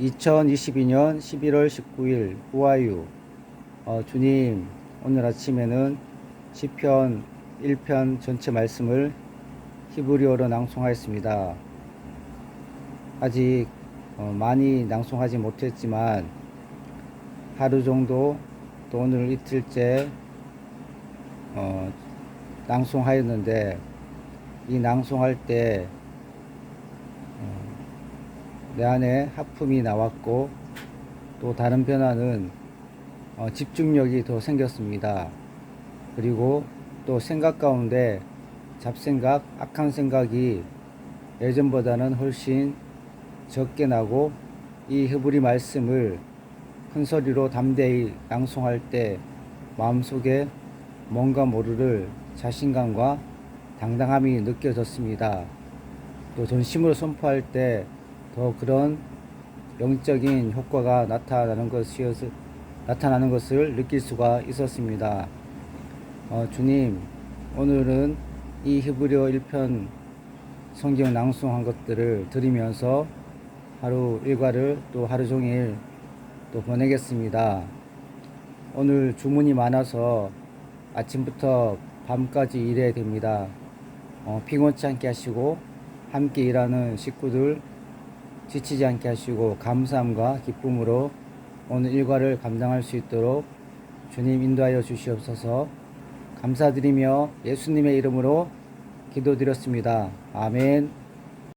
2022년 11월 19일 후아유 어, 주님 오늘 아침에는 시편 1편 전체 말씀을 히브리어로 낭송하였습니다. 아직 어, 많이 낭송하지 못했지만 하루 정도 또 오늘 이틀째 어, 낭송하였는데 이 낭송할 때 내 안에 하품이 나왔고 또 다른 변화는 어, 집중력이 더 생겼습니다. 그리고 또 생각 가운데 잡생각, 악한 생각이 예전보다는 훨씬 적게 나고 이 히브리 말씀을 큰 소리로 담대히 낭송할 때 마음속에 뭔가 모르를 자신감과 당당함이 느껴졌습니다. 또 전심으로 선포할 때 더 그런 영적인 효과가 나타나는 것이어서 나타나는 것을 느낄 수가 있었습니다. 어, 주님, 오늘은 이 히브리어 1편 성경 낭송한 것들을 들으면서 하루 일과를 또 하루 종일 또 보내겠습니다. 오늘 주문이 많아서 아침부터 밤까지 일해야 됩니다. 어, 피곤치 않게 하시고 함께 일하는 식구들 지치지 않게 하시고 감사함과 기쁨으로 오늘 일과를 감당할 수 있도록 주님 인도하여 주시옵소서 감사드리며 예수님의 이름으로 기도드렸습니다. 아멘.